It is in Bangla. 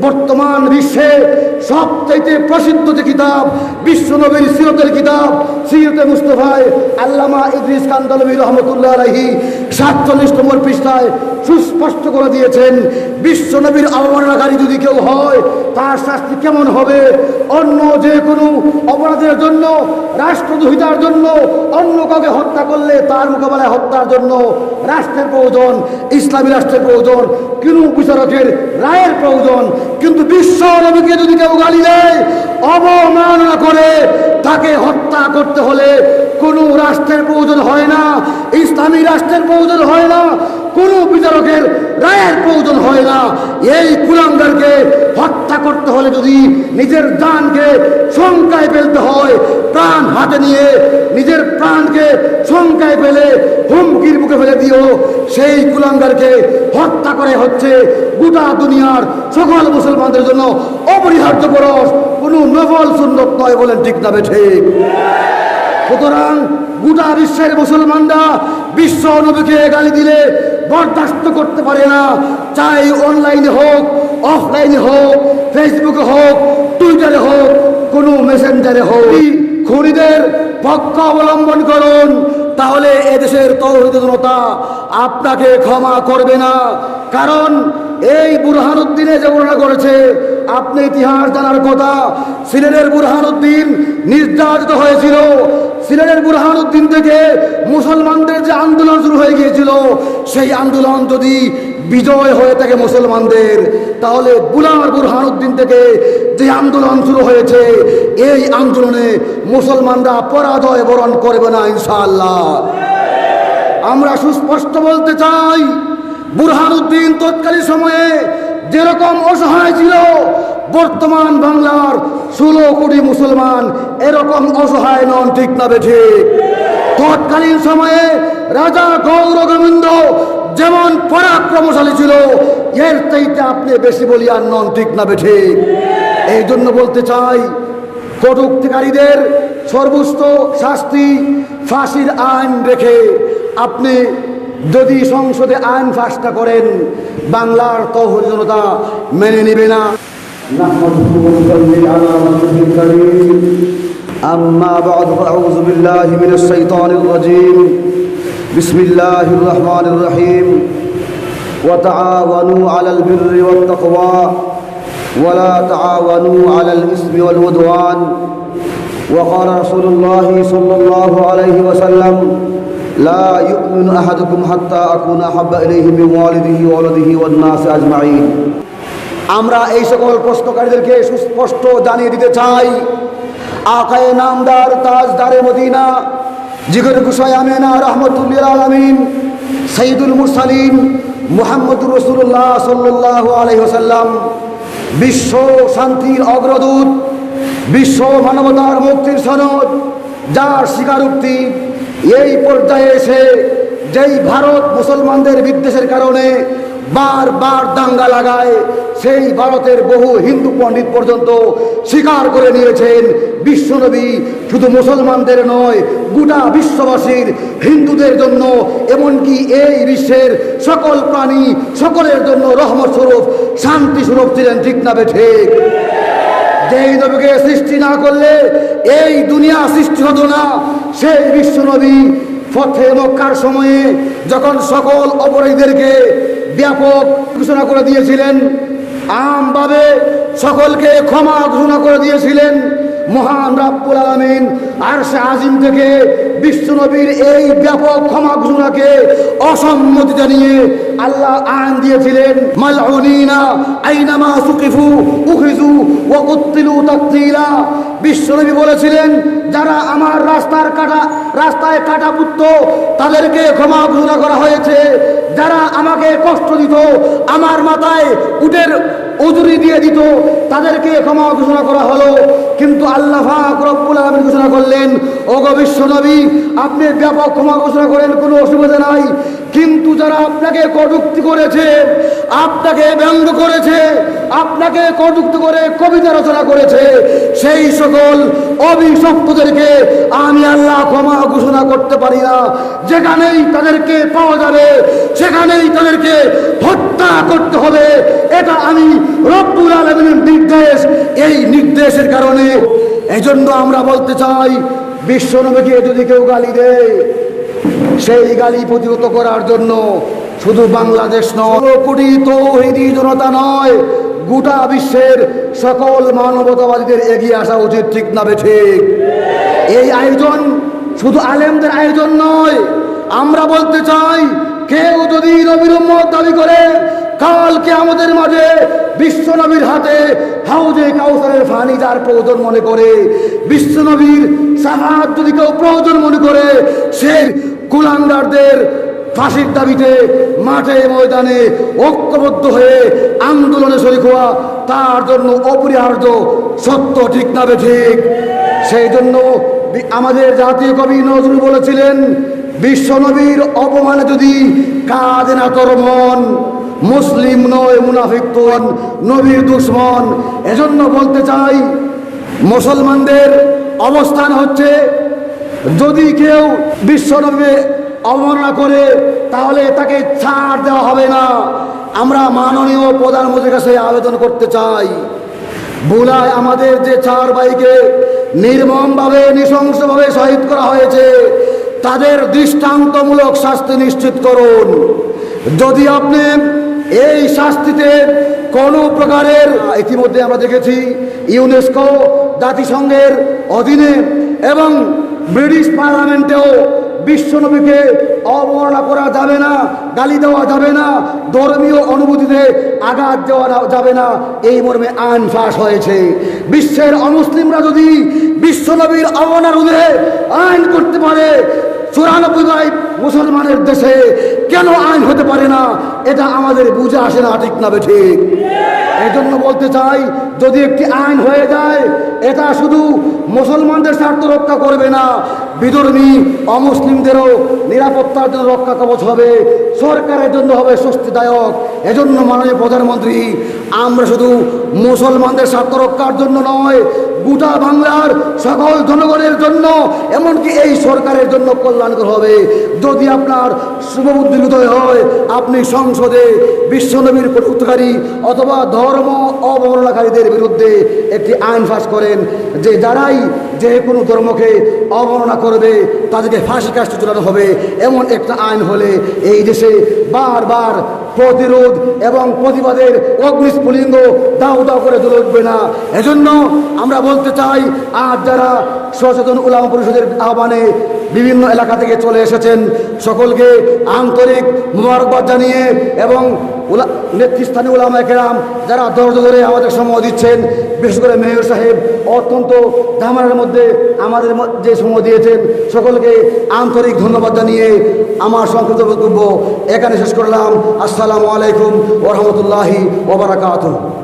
বর্তমান বিশ্বে সবচাইতে প্রসিদ্ধ যে কিতাব বিশ্ব নবীর সিরতের কিতাব, সিরতে মুস্তফায় আল্লামা ইদ্রিস কান্দলবী রহমতুল্লাহ আলহি সাতচল্লিশ নম্বর পৃষ্ঠায় সুস্পষ্ট করে দিয়েছেন বিশ্ব নবীর অবমাননাকারী যদি কেউ হয়, তার শাস্তি কেমন হবে? অন্য যে কোনো অপরাধের জন্য, রাষ্ট্রদ্রোহিতার জন্য, অন্য কাউকে হত্যা করলে তার মোকাবেলায় হত্যার জন্য রাষ্ট্রের প্রয়োজন, ইসলামী রাষ্ট্রের প্রয়োজন কোনো বিচারকের রায়ের প্রয়োজন কিন্তু বিশ্ব নবীকে যদি কেউ গালি দেয়, অবমাননা করে তাকে হত্যা করতে হলে কোনো রাষ্ট্রের প্রয়োজন হয় না, ইসলামী রাষ্ট্রের প্রয়োজন হয় না। কোনো বিচারকের রায়ের প্রয়োজন হয় না। এই কুলাঙ্গারকে হত্যা করতে হলে যদি নিজের দানকে শঙ্কায় ফেলতে হয়, প্রাণ হাতে নিয়ে নিজের প্রাণকে শঙ্কায় ফেলে, হুমকির মুখে ফেলে দিও সেই কুলাঙ্গারকে হত্যা করে হচ্ছে গোটা দুনিয়ার সকল মুসলমানদের জন্য অপরিহার্য পরশ। কোনো নফল সুন্দর নয় বলেন ঠিক না ঠিক। সুতরাং গোটা বিশ্বের মুসলমানরা বিশ্ব নবীকে গালি দিলে বরদাস্ত করতে পারে না। চাই অনলাইনে হোক অফলাইনে হোক ফেসবুকে হোক টুইটারে হোক, কোনো মেসেঞ্জারে হোক। খুনিদের পক্ষ অবলম্বন করুন, তাহলে এদেশের তৌহিদ জনতা আপনাকে ক্ষমা করবে না। কারণ এই বুরহানুদ্দিনে যে বর্ণনা করেছে, আপনি ইতিহাস জানার কথা, সিলেটের বুরহানুদ্দিন নির্যাতিত হয়েছিল। সিলেটের বুরহানুদ্দিন থেকে মুসলমানদের যে আন্দোলন শুরু হয়ে গিয়েছিল, সেই আন্দোলন যদি বিজয় হয়ে থাকে মুসলমানদের, তাহলে বুলার বুরহানুদ্দিন থেকে যে আন্দোলন শুরু হয়েছে, এই আন্দোলনে মুসলমানরা পরাজয় বরণ করবে না, ইনশাআল্লাহ। আমরা সুস্পষ্ট বলতে চাই, বুরহানুদ্দিন তৎকালীন সময়ে যেরকম অসহায় ছিল, বর্তমান বাংলার ষোলো কোটি মুসলমান এরকম অসহায় নন, ঠিক না ঠিক? তৎকালীন সময়ে রাজা গৌর গোবিন্দ যেমন পরাক্রমশালী ছিল, এর চাইতে আপনি বেশি বলি আর নন, ঠিক না ঠিক? এই জন্য বলতে চাই, কটুক্তিকারীদের সর্বোচ্চ শাস্তি ফাঁসির আইন রেখে আপনি যদি সংসদে আইন ফাঁসটা করেন বাংলার তহল জনতা মেনে নেবে না نحمده ونصلي على رسوله الكريم أما بعد فأعوذ بالله من الشيطان الرجيم بسم الله الرحمن الرحيم وتعاونوا على البر والتقوى ولا تعاونوا على الإثم والعدوان وقال رسول الله صلى الله عليه وسلم لا يؤمن أحدكم حتى أكون أحب إليه من والده وولده والناس أجمعين আমরা এই সকল প্রশ্নকারীদেরকে সুস্পষ্ট জানিয়ে দিতে চাই আকায়ে নামদার তাজদারে মদিনা জিগর গুসাই আমেনা রহমতুল্লিল আলমিন সঈদুল মুরসালিন মুহাম্মদুর রসুল্লাহ সাল্লাহ আলহিহসাল্লাম বিশ্ব শান্তির অগ্রদূত বিশ্ব মানবতার মুক্তির সনদ যার স্বীকারোক্তি এই পর্যায়ে এসে যেই ভারত মুসলমানদের বিদ্বেষের কারণে বারবার দাঙ্গা লাগায়, সেই ভারতের বহু হিন্দু পণ্ডিত পর্যন্ত স্বীকার করে নিয়েছেন বিশ্বনবী শুধু মুসলমানদের নয়, গোটা বিশ্ববাসীর হিন্দুদের জন্য, এমনকি এই বিশ্বের সকল প্রাণী সকলের জন্য রহমত স্বরূপ, শান্তি স্বরূপ ছিলেন ঠিক না ঠিক। যেই নবীকে সৃষ্টি না করলে এই দুনিয়া সৃষ্টি হতো না। সেই বিশ্বনবী পথে মক্কার সময়ে যখন সকল অপরাধীদেরকে ব্যাপক ঘোষণা করে দিয়েছিলেন, আমভাবে সকলকে ক্ষমা ঘোষণা করে দিয়েছিলেন, মহান রাব্বুল আলামিন আর সে আজিম থেকে বিশ্বনবীর এই ব্যাপক ক্ষমা ঘোষণাকে অসম্মতি জানিয়ে আল্লাহ আইন দিয়েছিলেন, মালউনিনা আইনামা সুকিফু উখিজু ওয়া কুতিলু তাকতিলা। বিশ্বনবী বলেছিলেন, যারা আমার রাস্তার কাটা, রাস্তায় কাটা পুত্র, তাদেরকে ক্ষমা ঘোষণা করা হয়েছে। যারা আমাকে কষ্ট দিত, আমার মাথায় উটের উজুরি দিয়ে দিত, তাদেরকে ক্ষমা ঘোষণা করা হলো। কিন্তু আল্লাহ রব্বুল আলামিন ঘোষণা করলেন, ওগো বিশ্ব নবী আপনি ব্যাপক ক্ষমা ঘোষণা করেন, কোনো অসুবিধা নাই। কিন্তু যারা আপনাকে কটুক্তি করেছে, আপনাকে ব্যঙ্গ করেছে, আপনাকে কটুক্তি করে কবিতা রচনা করেছে, সেই সকল অভিশপ্তদেরকে আমি আল্লাহ ক্ষমা ঘোষণা করতে পারি না। যেখানেই তাদেরকে পাওয়া যাবে, সেখানেই তাদেরকে হত্যা করতে হবে। এটা আমি রব্বুল নির্দেশ। এই নির্দেশের কারণে এজন্য আমরা বলতে চাই, বিশ্বনবীকে যদি কেউ গালি দেয় সেই গালি প্রতিহত করার জন্য শুধু বাংলাদেশ নয় কোটি তৌহিদি জনতা নয়, গোটা বিশ্বের সকল মানবতাবাদীদের এগিয়ে আসা উচিত, ঠিক না ঠিক? এই আয়োজন শুধু আলেমদের আয়োজন নয়, আমরা বলতে চাই, কেউ যদি নবীর উম্মত দাবি করে কালকে আমাদের মাঝে বিশ্ব নবীর হাতে হাউজে কাউসারের ফানি যার প্রয়োজন মনে করে, বিশ্ব নবীর সাহায্য যদি কেউ প্রয়োজন মনে করে সে কুলাঙ্গারদের ফাঁসির দাবিতে মাঠে ময়দানে ঐক্যবদ্ধ হয়ে আন্দোলনে শরিক হওয়া তার জন্য অপরিহার্য সত্য ঠিক না ঠিক। সেই জন্য আমাদের জাতীয় কবি নজরুল বলেছিলেন, বিশ্ব নবীর অপমানে যদি কাঁদে না তোর মন, মুসলিম নয় মুনাফিক তোন নবীর দুশ্মন। এজন্য বলতে চাই, মুসলমানদের অবস্থান হচ্ছে যদি কেউ বিশ্বনবী অবমাননা করে, তাহলে তাকে ছাড় দেওয়া হবে না। আমরা মাননীয় প্রধানমন্ত্রীর কাছে আবেদন করতে চাই। বুলায় আমাদের যে চার ভাইকে নির্মমভাবে, নৃশংসভাবে শহীদ করা হয়েছে, তাদের দৃষ্টান্তমূলক শাস্তি নিশ্চিত করুন। যদি আপনি এই শাস্তিতে কোনো প্রকারের, ইতিমধ্যে আমরা দেখেছি, ইউনেস্কো জাতিসংঘের অধীনে এবং ব্রিটিশ পার্লামেন্টেও বিশ্বনবীকে অবমাননা করা যাবে না, গালি দেওয়া যাবে না, ধর্মীয় অনুভূতিতে আঘাত দেওয়া যাবে না। এই মর্মে আইন ফাঁস হয়েছে। বিশ্বের অমুসলিমরা যদি বিশ্বনবীর অবমাননা রোধে আইন করতে পারে, চুরানব্বই মুসলমানের দেশে কেন আইন হতে পারে না? এটা আমাদের বুঝে আসে না, ঠিক না ঠিক এই জন্য বলতে চাই, যদি একটি আইন হয়ে যায়, এটা শুধু মুসলমানদের স্বার্থ রক্ষা করবে না, বিধর্মী অমুসলিমদেরও নিরাপত্তার জন্য রক্ষা কবচ হবে, সরকারের জন্য হবে স্বস্তিদায়ক। এজন্য মাননীয় প্রধানমন্ত্রী, আমরা শুধু মুসলমানদের স্বার্থ রক্ষার জন্য নয় গোটা বাংলার সকল জনগণের জন্য, এমনকি এই সরকারের জন্য কল্যাণকর হবে। যদি আপনার শুভবুদ্ধি উদয় হয়, আপনি সংসদে বিশ্বনবীর উৎকারী অথবা ধর্ম অবমাননাকারীদের বিরুদ্ধে একটি আইন ফাঁস করেন, যে যারাই যে কোনো ধর্মকে অবমাননা করবে, তাদেরকে ফাঁসি কাজটি চলানো হবে। এমন একটা আইন হলে এই দেশে বারবার প্রতিরোধ এবং প্রতিবাদের অগ্নিস্ফুলিঙ্গ দাউ দাউ করে জ্বলে উঠবে না। এজন্য আমরা বলতে চাই আজ যারা সচেতন উলাম পরিষদের আহ্বানে বিভিন্ন এলাকা থেকে চলে এসেছেন, সকলকে আন্তরিক মুবারকবাদ জানিয়ে এবং উলা- নেতৃস্থানীয় ওলামা কেরাম যারা ধৈর্য ধরে আমাদের সময় দিচ্ছেন, বিশেষ করে মেয়র সাহেব, অত্যন্ত ধামারের মধ্যে আমাদের যে সময় দিয়েছেন, সকলকে আন্তরিক ধন্যবাদ জানিয়ে আমার সংক্ষিপ্ত বক্তব্য এখানে শেষ করলাম। আসসালামু আলাইকুম ওরহমতুল্লাহি ওবরাকাতুহ